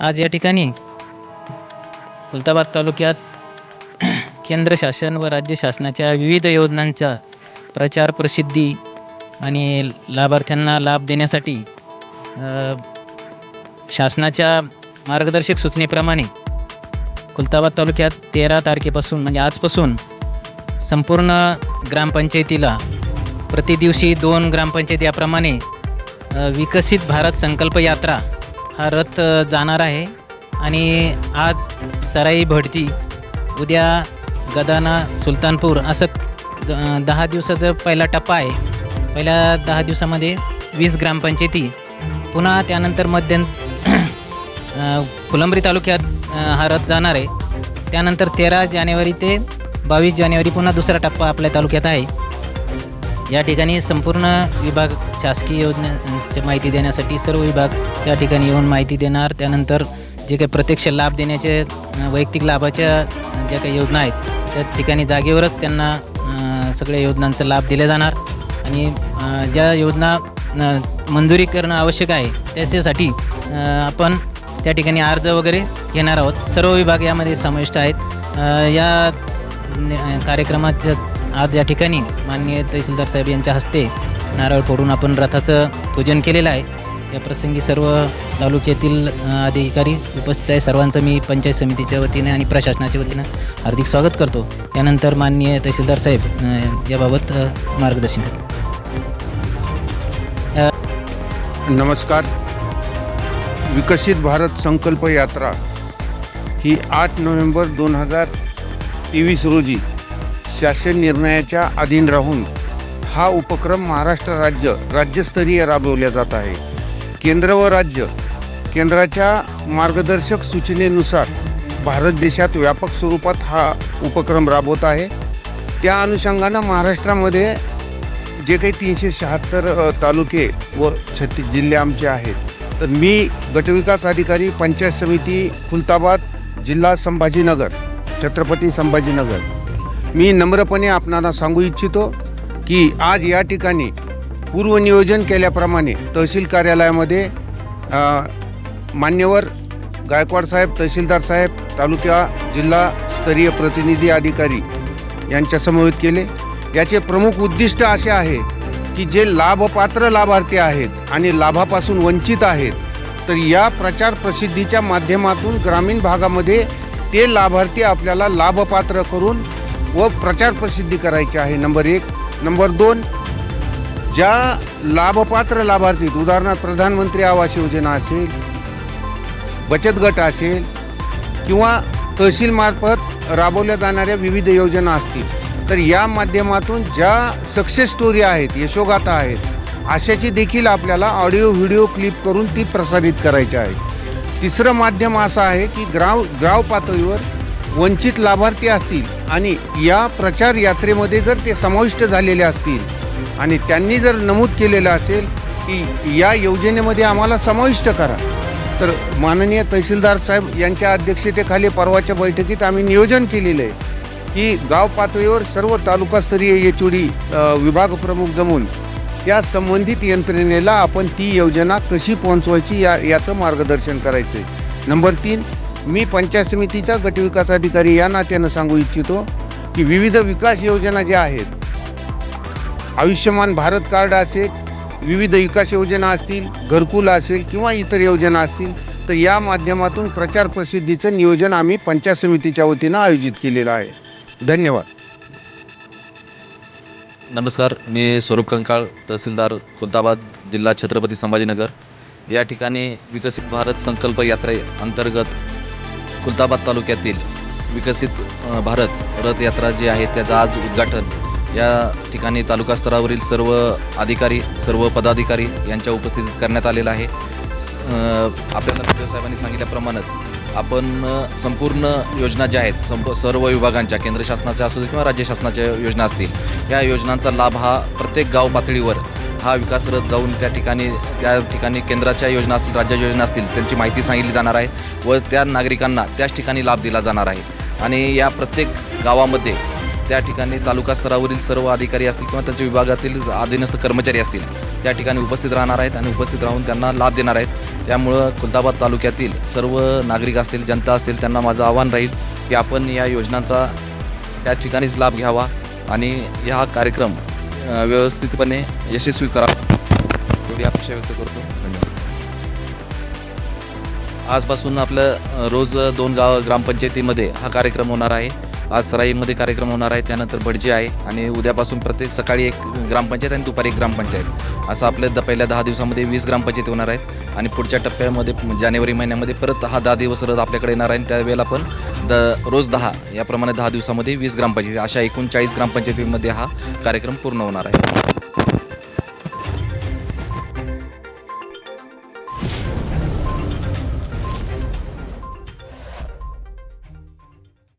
आज या ठिकाणी खुलताबाद तालुक्यात केंद्र शासन व राज्य शासनाच्या विविध योजनांचा प्रचार प्रसिद्धी आणि लाभार्थ्यांना लाभ देण्यासाठी शासनाच्या मार्गदर्शक सूचनेप्रमाणे खुलताबाद तालुक्यात तेरा तारखेपासून म्हणजे आजपासून संपूर्ण ग्रामपंचायतीला प्रतिदिवशी दोन ग्रामपंचायत याप्रमाणे विकसित भारत संकल्प यात्रा हा रथ जाणार आहे. आणि आज सराई भटजी उद्या गदाना सुलतानपूर असं द- दहा दिवसाचा पहिला टप्पा आहे. पहिल्या दहा दिवसामध्ये वीस ग्रामपंचायती पुन्हा त्यानंतर मध्यंत अ, फुलंब्री तालुक्यात हा रथ जाणार आहे. त्यानंतर तेरा जानेवारी ते बावीस जानेवारी पुन्हा दुसरा टप्पा आपल्या तालुक्यात आहे. या ठिकाणी संपूर्ण विभाग शासकीय योजनेची माहिती देण्यासाठी सर्व विभाग त्या ठिकाणी येऊन माहिती देणार. त्यानंतर जे काही प्रत्यक्ष लाभ देण्याचे वैयक्तिक लाभाच्या ज्या काही योजना आहेत त्या ठिकाणी जागेवरच त्यांना सगळ्या योजनांचा लाभ दिला जाणार. आणि ज्या योजना मंजुरी करणं आवश्यक आहे त्याच्यासाठी आपण त्या ठिकाणी अर्ज वगैरे घेणार आहोत. सर्व विभाग यामध्ये समाविष्ट आहेत. या न- कार्यक्रमाच्या आज या ठिकाणी माननीय तहसीलदार साहेब यांच्या हस्ते नारळ फोडून आपण रथाचं पूजन केलेलं आहे. या प्रसंगी सर्व तालुक्यातील अधिकारी उपस्थित आहे. सर्वांचं मी पंचायत समितीच्या वतीने आणि प्रशासनाच्या वतीनं हार्दिक स्वागत करतो. त्यानंतर माननीय तहसीलदार साहेब याबाबत मार्गदर्शन. नमस्कार. विकसित भारत संकल्प यात्रा ही आठ नोव्हेंबर दोन हजार तेवीस रोजी शासन निर्णयाच्या अधीन राहून हा उपक्रम महाराष्ट्र राज्य राज्यस्तरीय राबवला जात आहे. केंद्र व राज्य केंद्राच्या मार्गदर्शक सूचनेनुसार भारत देशात व्यापक स्वरूपात हा उपक्रम राबवत आहे. त्या अनुषंगानं महाराष्ट्रामध्ये जे काही तीनशे शहात्तर तालुके व छत्तीस जिल्हे आमचे आहेत. तर मी गटविकास अधिकारी पंचायत समिती खुलताबाद जिल्हा संभाजीनगर छत्रपती संभाजीनगर मी नम्रपणे आपणाला सांगू इच्छितो की आज या ठिकाणी पूर्वनियोजन केल्याप्रमाणे तहसील कार्यालयामध्ये मान्यवर गायकवाड साहेब तहसीलदार साहेब तालुका जिल्हा स्तरीय प्रतिनिधी अधिकारी यांच्या समवेत केले. याचे प्रमुख उद्दिष्ट असे आहे की जे लाभपात्र लाभार्थी आहेत आणि लाभापासून वंचित आहेत तर या प्रचार प्रसिद्धीच्या माध्यमातून ग्रामीण भागामध्ये ते लाभार्थी आपल्याला लाभपात्र करून व प्रचार प्रसिद्धी करायची आहे नंबर एक. नंबर दोन ज्या लाभपात्र लाभार्थी उदाहरणार्थ प्रधानमंत्री आवास योजना असेल बचत गट असेल किंवा तहसीलमार्फत राबवल्या जाणाऱ्या विविध योजना असतील तर या माध्यमातून ज्या सक्सेस स्टोरी आहेत यशोगाथा आहेत अशाची देखील आपल्याला ऑडिओ व्हिडिओ क्लिप करून ती प्रसारित करायची आहे. तिसरं माध्यम असं आहे की ग्राव ग्राव पातळीवर वंचित लाभार्थी असतील आणि या प्रचार यात्रेमध्ये जर ते समाविष्ट झालेले असतील आणि त्यांनी जर नमूद केलेलं असेल की या योजनेमध्ये आम्हाला समाविष्ट करा तर माननीय तहसीलदार साहेब यांच्या अध्यक्षतेखाली परवाच्या बैठकीत आम्ही नियोजन केलेलं आहे की गाव पातळीवर सर्व तालुकास्तरीय एच डी विभाग प्रमुख जमून त्या संबंधित यंत्रणेला आपण ती योजना कशी पोहोचवायची या याचं मार्गदर्शन करायचं आहे नंबर तीन मी पंचायत समितीचा गटविकास अधिकारी या नात्यानं सांगू इच्छितो की विविध विकास योजना ज्या आहेत आयुष्यमान भारत कार्ड असेल विविध विकास योजना असतील घरकुल असेल किंवा इतर योजना असतील तर या माध्यमातून प्रचार प्रसिद्धीचं नियोजन आम्ही पंचायत समितीच्या वतीनं आयोजित केलेलं आहे. धन्यवाद. नमस्कार मी स्वरूप कंकाळ तहसीलदार खुलताबाद जिल्हा छत्रपती संभाजीनगर. या ठिकाणी विकसित भारत संकल्प यात्रे अंतर्गत खुलताबाद तालुक्यातील विकसित भारत रथयात्रा जी आहे त्याचं आज उद्घाटन. या ठिकाणी तालुका स्तरावरील सर्व अधिकारी सर्व पदाधिकारी यांच्या उपस्थितीत करण्यात आलेलं आहे. स- आपल्याला साहेबांनी सांगितल्याप्रमाणेच आपण संपूर्ण योजना ज्या आहेत संप सर्व विभागांच्या केंद्र शासनाच्या असू दे किंवा राज्य शासनाच्या योजना असतील या योजनांचा लाभ हा प्रत्येक गाव पातळीवर हा विकास रथ जाऊन त्या ठिकाणी त्या ठिकाणी केंद्राच्या योजना असतील राज्याच्या योजना असतील त्यांची माहिती सांगितली जाणार आहे व त्या नागरिकांना त्याच ठिकाणी लाभ दिला जाणार आहे. आणि या प्रत्येक गावामध्ये त्या ठिकाणी तालुका स्तरावरील सर्व अधिकारी असतील किंवा त्यांच्या विभागातील अधीनस्थ कर्मचारी असतील त्या ठिकाणी उपस्थित राहणार आहेत आणि उपस्थित राहून त्यांना लाभ देणार आहेत. त्यामुळं खुलताबाद तालुक्यातील सर्व नागरिक असतील जनता असतील त्यांना माझं आव्हान राहील की आपण या योजनांचा त्या ठिकाणीच लाभ घ्यावा आणि हा कार्यक्रम व्यवस्थितपणे यशस्वी करा. एवढी अपेक्षा व्यक्त करतो. धन्यवाद. आजपासून आपलं रोज दोन गाव ग्रामपंचायतीमध्ये हा कार्यक्रम होणार आहे. आज सराईमध्ये कार्यक्रम होणार आहे. त्यानंतर भटजी आहे आणि उद्यापासून प्रत्येक सकाळी एक ग्रामपंचायत आणि दुपारी एक ग्रामपंचायत. असं आपल्या द पहिल्या दहा दिवसामध्ये वीस ग्रामपंचायती होणार आहेत. आणि पुढच्या टप्प्यामध्ये जानेवारी महिन्यामध्ये परत हा दहा दिवस रथ आपल्याकडे येणार आहे. आणि त्यावेळेला पण द रोज दहा याप्रमाणे दहा दिवसामध्ये वीस ग्रामपंचायती अशा एकूण चाळीस ग्रामपंचायतीमध्ये हा कार्यक्रम पूर्ण होणार आहे.